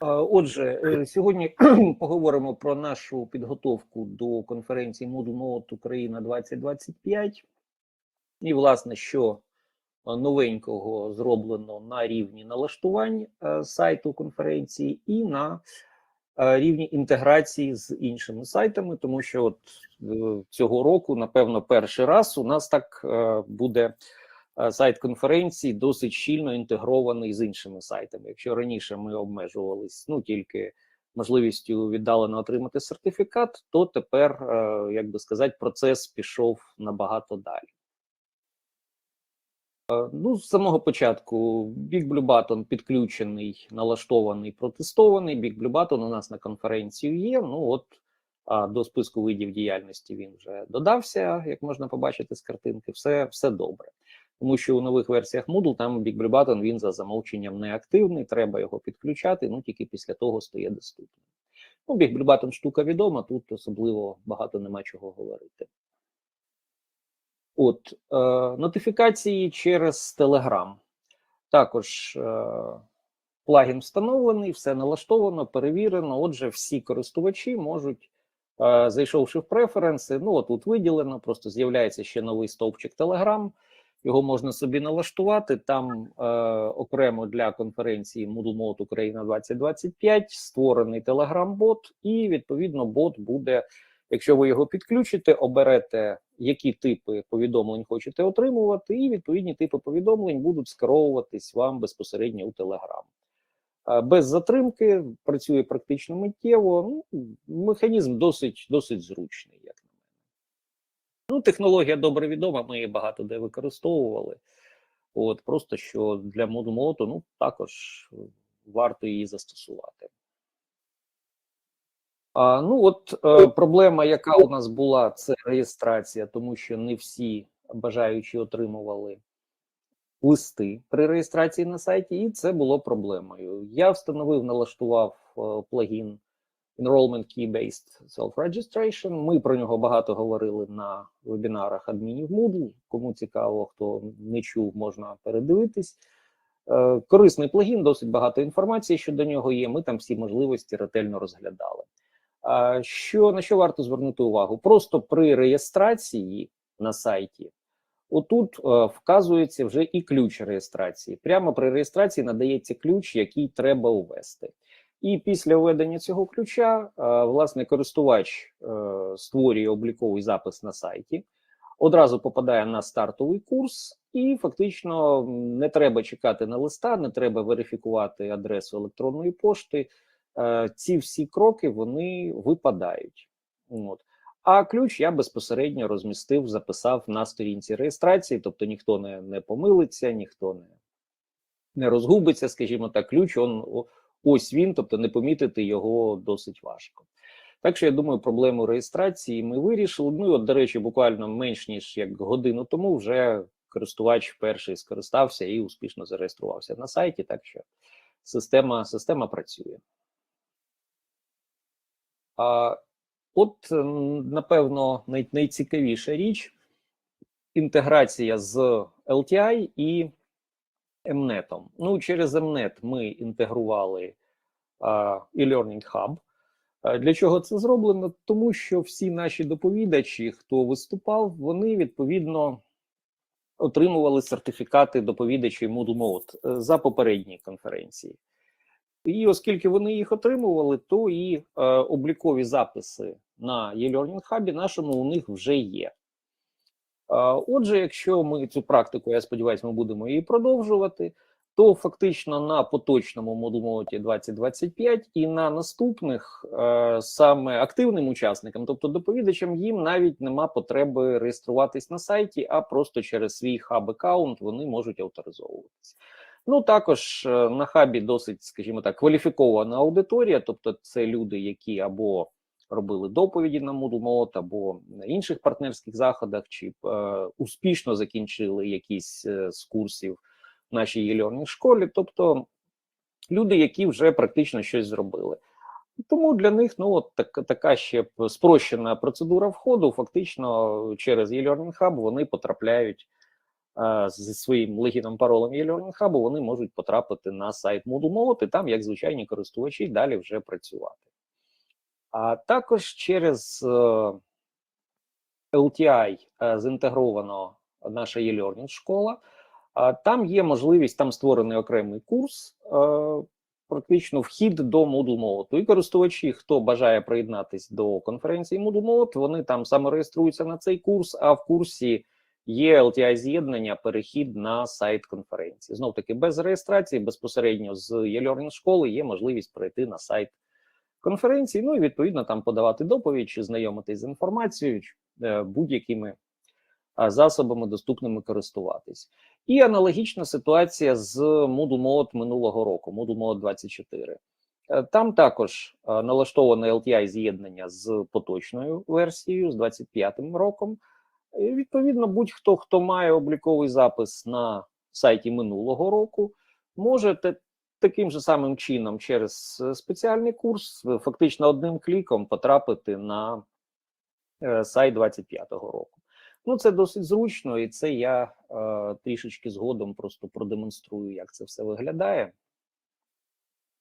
Отже, е, сьогодні поговоримо про нашу підготовку до конференції Moodle Note Україна 2025 і, власне, що новенького зроблено на рівні налаштувань е, сайту конференції і на е, рівні інтеграції з іншими сайтами, тому що от е, цього року, напевно, перший раз у нас так е, буде е, сайт конференції досить щільно інтегрований з іншими сайтами. Якщо раніше ми обмежувались ну тільки можливістю віддалено отримати сертифікат, то тепер, е, як би сказати, процес пішов набагато далі. Е, Ну, з самого початку Big Blue Button підключений, налаштований, протестований. Big Blue Button у нас на конференцію є. Ну от до списку видів діяльності він вже додався, як можна побачити з картинки. Все, все добре. Тому що у нових версіях Moodle там Big Blue Button він за замовченням не активний, треба його підключати. Ну тільки після того стає доступним. Ну, Big Blue Button штука відома, тут особливо багато нема чого говорити. От е, нотифікації через Telegram. Також е, плагін встановлений, все налаштовано, перевірено. Отже, всі користувачі можуть, е, зайшовши в преференси, ну от тут виділено, просто з'являється ще новий стовпчик Telegram. Його можна собі налаштувати. Там е, окремо для конференції Moodle Mode Україна 2025 створений Telegram-бот, і відповідно бот буде. Якщо ви його підключите, оберете, які типи повідомлень хочете отримувати, і відповідні типи повідомлень будуть скеровуватись вам безпосередньо у. Е, Без затримки працює практично миттєво. Ну, механізм досить досить зручний. Ну, технологія добре відома, ми її багато де використовували. От просто що для моду молоту ну також варто її застосувати. А, ну, от е, проблема, яка у нас була, це реєстрація, тому що не всі бажаючі отримували листи при реєстрації на сайті, і це було проблемою. Я встановив, налаштував е, плагін Enrollment Key-Based Self-Registration. Ми про нього багато говорили на вебінарах адмінів Moodle. Кому цікаво, хто не чув, можна передивитись. Е, корисний плагін, досить багато інформації щодо нього є. Ми там всі можливості ретельно розглядали. Що на що варто звернути увагу? Просто при реєстрації на сайті, отут е, вказується вже і ключ реєстрації. Прямо при реєстрації надається ключ, який треба ввести. І після введення цього ключа, е, власне, користувач е, створює обліковий запис на сайті, одразу попадає на стартовий курс, і фактично не треба чекати на листа, не треба верифікувати адресу електронної пошти. Е, ці всі кроки вони випадають. От. А ключ я безпосередньо розмістив, записав на сторінці реєстрації, тобто ніхто не не помилиться, ніхто не не розгубиться, скажімо так, ключ он, ось він, тобто не помітити його досить важко. Так що я думаю, проблему реєстрації ми вирішили. Ну і от, до речі, буквально менш ніж як годину тому вже користувач перший скористався і успішно зареєструвався на сайті. Так що система, система працює. А от, напевно, най найцікавіша річ інтеграція з LTI і Mnet. Ну, через Mnet ми інтегрували e-learning Hub. Для чого це зроблено? Тому що всі наші доповідачі, хто виступав, вони відповідно отримували сертифікати доповідачів Moodle Mode за попередні конференції. І оскільки вони їх отримували, то і е, облікові записи на e-learning Hub нашому у них вже є. Отже, якщо ми цю практику, я сподіваюся, ми будемо її продовжувати, то фактично на поточному модулмоті 2025 і на наступних е, саме активним учасникам, тобто доповідачам, їм навіть нема потреби реєструватись на сайті, а просто через свій хаб-аккаунт вони можуть авторизовуватися. Ну також е, на хабі досить, скажімо так, кваліфікована аудиторія, тобто це люди, які або робили доповіді на Moodle Mode, або на інших партнерських заходах, чи е, успішно закінчили якісь е, з курсів в нашій e-learning школі, тобто люди, які вже практично щось зробили. Тому для них ну от так, така ще спрощена процедура входу. Фактично через e-learning Hub вони потрапляють е, зі своїм логіном паролем e-learning Hub, вони можуть потрапити на сайт Moodle Mode і там, як звичайні користувачі, далі вже працювати. А також через е, LTI е, зінтегровано наша e-learning школа. Там є можливість, там створений окремий курс, е, практично вхід до Moodle Mode. І користувачі, хто бажає приєднатись до конференції Moodle Mode, вони там самореєструються на цей курс, а в курсі є LTI з'єднання, перехід на сайт конференції. Знов таки, без реєстрації, безпосередньо з e-learning школи є можливість перейти на сайт конференції, ну і відповідно там подавати доповідь чи знайомитись з інформацією е, будь-якими засобами, доступними користуватись. І аналогічна ситуація з Moodle Mode минулого року, Moodle Mode 24. Е, Там також е, налаштоване LTI з'єднання з поточною версією, з 25-м роком. І, відповідно, будь-хто, хто має обліковий запис на сайті минулого року, може те- таким же самим чином через е, спеціальний курс, фактично одним кліком потрапити на е, сайт 25-го року. Ну, це досить зручно, і це я е, трішечки згодом просто продемонструю, як це все виглядає.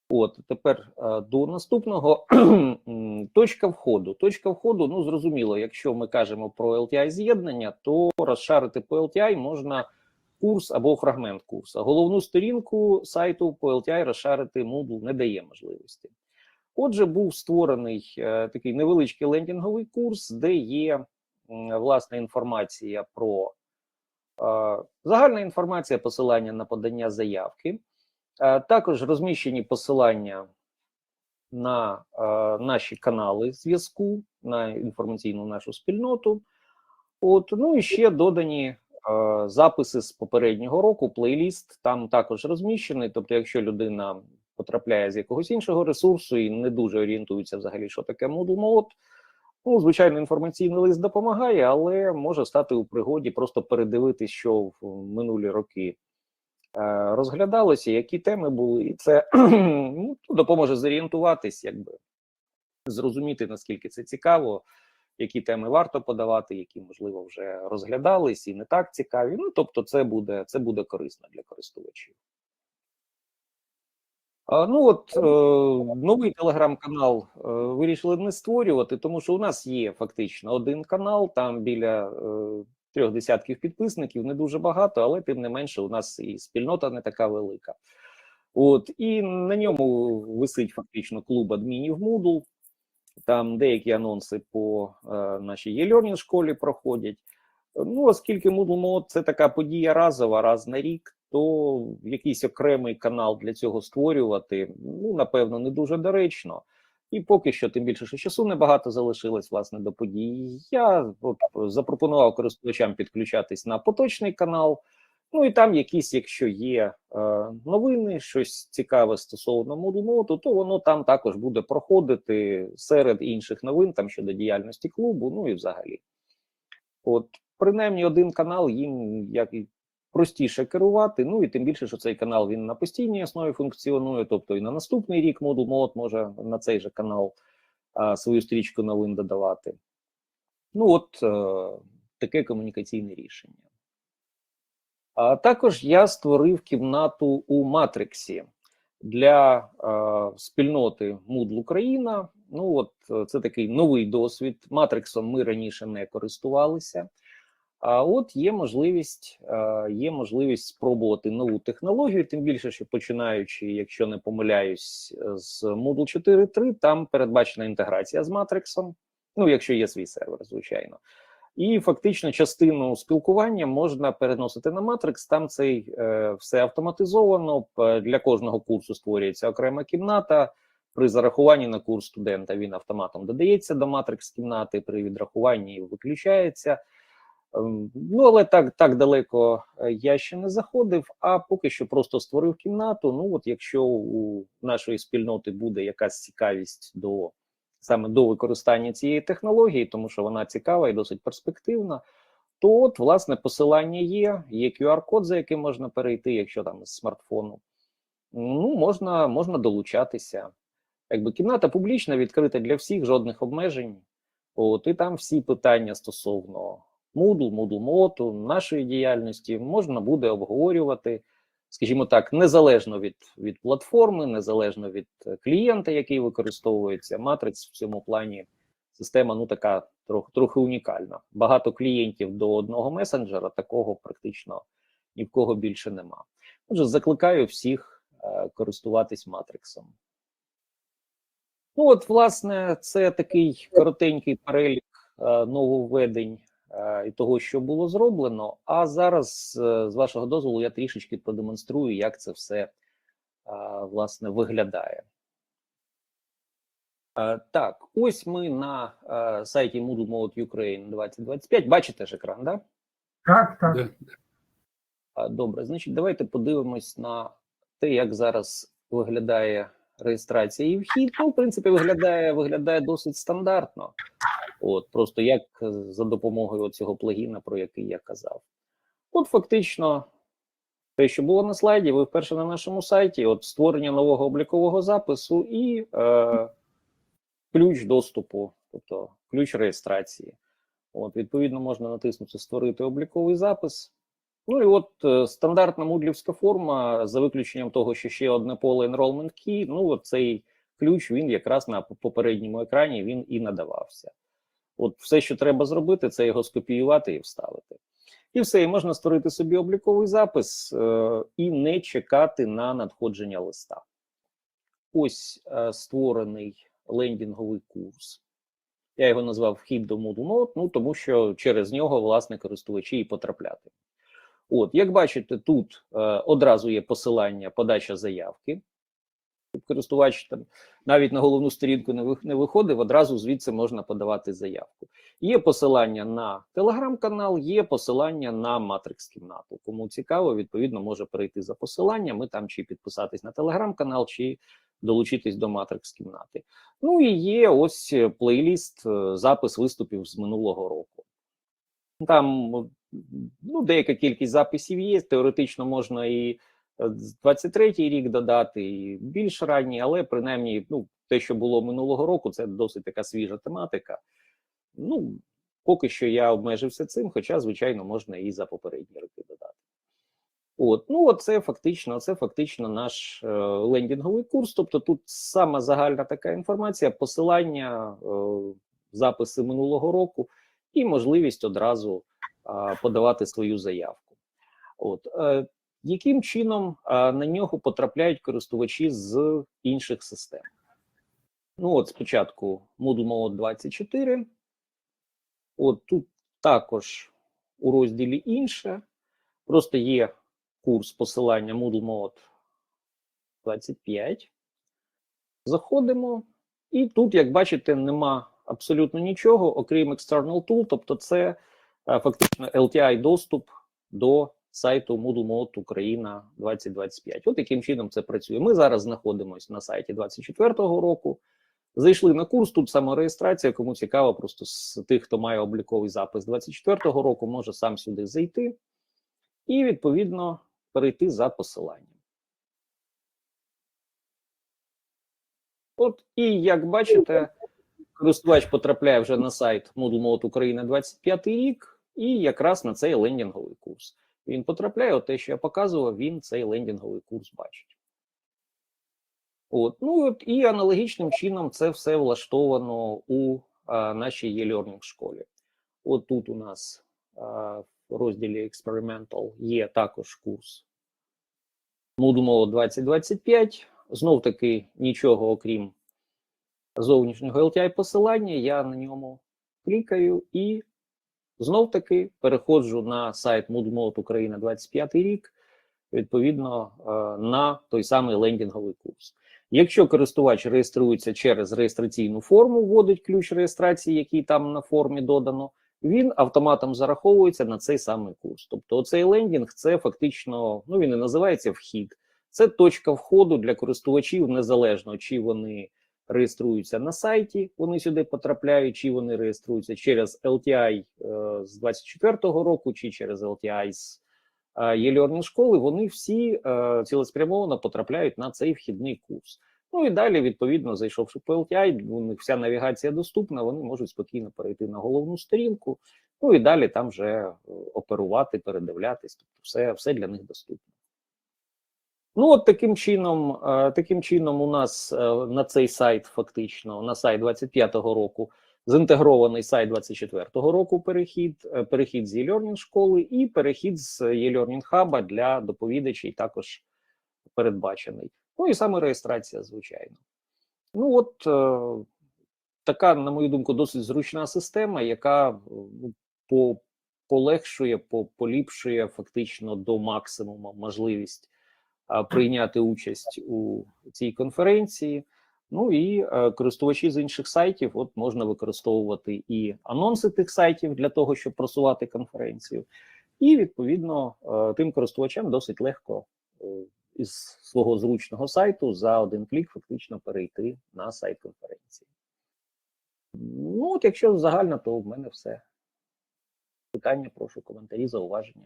От тепер е, до наступного точка входу. Точка входу, ну зрозуміло, якщо ми кажемо про LTI з'єднання, то розшарити по LTI можна курс або фрагмент курсу. Головну сторінку сайту по LTI розшарити Moodle не дає можливості. Отже, був створений е, такий невеличкий лендінговий курс, де є м, власне інформація про е, загальна інформація, посилання на подання заявки. Е, Також розміщені посилання на наші канали зв'язку, на інформаційну нашу спільноту. От, ну і ще додані записи з попереднього року, плейліст там також розміщений. Тобто, якщо людина потрапляє з якогось іншого ресурсу і не дуже орієнтується взагалі, що таке Moodle Mode, ну, звичайно, інформаційний лист допомагає, але може стати у пригоді просто передивитись, що в минулі роки е, розглядалося, які теми були, і це ну, допоможе зорієнтуватись, якби зрозуміти, наскільки це цікаво, які теми варто подавати, які, можливо, вже розглядались і не так цікаві. Ну, тобто, це буде, це буде корисно для користувачів. Ну от е, новий телеграм-канал е, вирішили не створювати, тому що у нас є фактично один канал, там біля е, трьох десятків підписників, не дуже багато, але тим не менше, у нас і спільнота не така велика. От і на ньому висить фактично клуб адмінів Moodle. Там деякі анонси по е, нашій e-learning школі проходять. Ну, оскільки Moodle Mode – це така подія разова, раз на рік, то якийсь окремий канал для цього створювати, ну, напевно, не дуже доречно. І поки що, тим більше, що часу небагато залишилось власне до події. Я от, запропонував користувачам підключатись на поточний канал. Ну і там якісь, якщо є е, новини, щось цікаве стосовно Mode, то воно там також буде проходити серед інших новин там щодо діяльності клубу, ну і взагалі. От, принаймні, один канал їм як простіше керувати. Ну і тим більше, що цей канал він на постійній основі функціонує. Тобто і на наступний рік Moodle може на цей же канал а, свою стрічку новин додавати. Ну, от е, таке комунікаційне рішення. Також я створив кімнату у Матриксі для спільноти Moodle Україна. Ну от е, це такий новий досвід. Матриксом ми раніше не користувалися. А от є можливість, є можливість спробувати нову технологію, тим більше, що починаючи, якщо не помиляюсь, з Moodle 4.3, там передбачена інтеграція з Матриксом. Ну, якщо є свій сервер, звичайно. І фактично частину спілкування можна переносити на Matrix. Там цей е, все автоматизовано. Для кожного курсу створюється окрема кімната. При зарахуванні на курс студента він автоматом додається до Matrix кімнати, при відрахуванні виключається. Ем, Ну, але так, так далеко е, я ще не заходив, а поки що просто створив кімнату. Ну, от якщо у нашої спільноти буде якась цікавість до саме до використання цієї технології, тому що вона цікава і досить перспективна. То от, власне, посилання є, є QR-код, за яким можна перейти, якщо там з смартфону. Ну, можна, можна долучатися. Якби кімната публічна, відкрита для всіх, жодних обмежень. От, і там всі питання стосовно Moodle, Moodle моту, нашої діяльності можна буде обговорювати, скажімо так, незалежно від, від платформи, незалежно від е, клієнта, який використовується. Матрix в цьому плані система ну така трохи трохи унікальна. Багато клієнтів до одного месенджера, такого практично ні в кого більше нема. Отже, закликаю всіх е, користуватись матриксом. Ну, от, власне, це такий коротенький перелік е, нововведень і того, що було зроблено. А зараз, е, з вашого дозволу, я трішечки продемонструю, як це все е, власне виглядає. Е, Так, ось ми на е, сайті Moodle Mode Ukraine 2025. Бачите ж екран, да? Так, так. А, Добре, значить, давайте подивимось на те, як зараз виглядає реєстрація і вхід. Ну, в принципі, виглядає, виглядає досить стандартно. От, просто як е, за допомогою цього плагіна, про який я казав. От, фактично, те, що було на слайді, ви вперше на нашому сайті, от створення нового облікового запису і е, ключ доступу, тобто ключ реєстрації. От, відповідно, можна натиснути Створити обліковий запис. Ну і от е, стандартна мудлівська форма, за виключенням того, що ще одне поле enrollment key, ну цей ключ він якраз на попередньому екрані він і надавався. От все, що треба зробити, це його скопіювати і вставити. І все, і можна створити собі обліковий запис е, і не чекати на надходження листа. Ось е, створений лендінговий курс. Я його назвав вхід до Moodle ну тому що через нього, власне, користувачі і потрапляти. От, як бачите, тут е, одразу є посилання подача заявки. Користувач там навіть на головну сторінку не, виходив, одразу звідси можна подавати заявку. Є посилання на телеграм-канал, є посилання на Matrix кімнату. Кому цікаво, відповідно, може перейти за посиланням і там чи підписатись на телеграм-канал, чи долучитись до Matrix кімнати. Ну і є ось плейліст, е, запис виступів з минулого року. Там ну, деяка кількість записів є. Теоретично можна і 23-й рік додати, і більш ранні, але принаймні, ну, те, що було минулого року, це досить така свіжа тематика. Ну, поки що я обмежився цим, хоча, звичайно, можна і за попередні роки додати. От, ну, оце фактично, це фактично наш е, лендінговий курс. Тобто, тут сама загальна така інформація, посилання, е, записи минулого року і можливість одразу а, подавати свою заявку. От е, яким чином а, на нього потрапляють користувачі з інших систем? Ну, от спочатку Moodle Mode 24. От тут також у розділі інше. Просто є курс посилання Moodle Mode 25. Заходимо, і тут, як бачите, нема абсолютно нічого, окрім External Tool, тобто це е, фактично LTI доступ до сайту Moodle Україна 2025. От яким чином це працює. Ми зараз знаходимося на сайті 24-го року. Зайшли на курс, тут самореєстрація. Кому цікаво, просто з тих, хто має обліковий запис 24-го року, може сам сюди зайти і відповідно перейти за посиланням. От і як бачите, користувач потрапляє вже на сайт Moodle Mode Україна 25 рік, і якраз на цей лендінговий курс. Він потрапляє, от те, що я показував, він цей лендінговий курс бачить. От, ну от і аналогічним чином це все влаштовано у а, нашій e-learning школі. От тут у нас а, в розділі Experimental є також курс Moodle Mode 2025. Знов таки нічого окрім зовнішнього LTI посилання, я на ньому клікаю і знов таки переходжу на сайт Moodle Mode Україна 25 рік, відповідно е, на той самий лендінговий курс. Якщо користувач реєструється через реєстраційну форму, вводить ключ реєстрації, який там на формі додано, він автоматом зараховується на цей самий курс. Тобто, оцей лендінг це фактично, ну він і називається вхід. Це точка входу для користувачів незалежно, чи вони реєструються на сайті, вони сюди потрапляють, чи вони реєструються через LTI е, з 24-го року, чи через LTI з е, e-learning школи, вони всі е, цілеспрямовано потрапляють на цей вхідний курс. Ну і далі, відповідно, зайшовши по LTI, у них вся навігація доступна, вони можуть спокійно перейти на головну сторінку Ну і далі там вже е, оперувати, передивлятись, тобто все, все для них доступно. Ну, от таким чином, е, таким чином, у нас е, на цей сайт, фактично, на сайт 25-го року, зінтегрований сайт 24-го року перехід, е, перехід з e-learning школи і перехід з e-learning хаба для доповідачей також передбачений. Ну і саме реєстрація, звичайно. Ну, от така, на мою думку, досить зручна система, яка по, полегшує, по, поліпшує фактично до максимуму можливість прийняти участь у цій конференції. Ну і е, користувачі з інших сайтів от можна використовувати і анонси тих сайтів для того, щоб просувати конференцію, і відповідно е, тим користувачам досить легко е, із свого зручного сайту за один клік фактично перейти на сайт конференції. Ну, от якщо загально, то в мене все. Питання, прошу, коментарі, зауваження.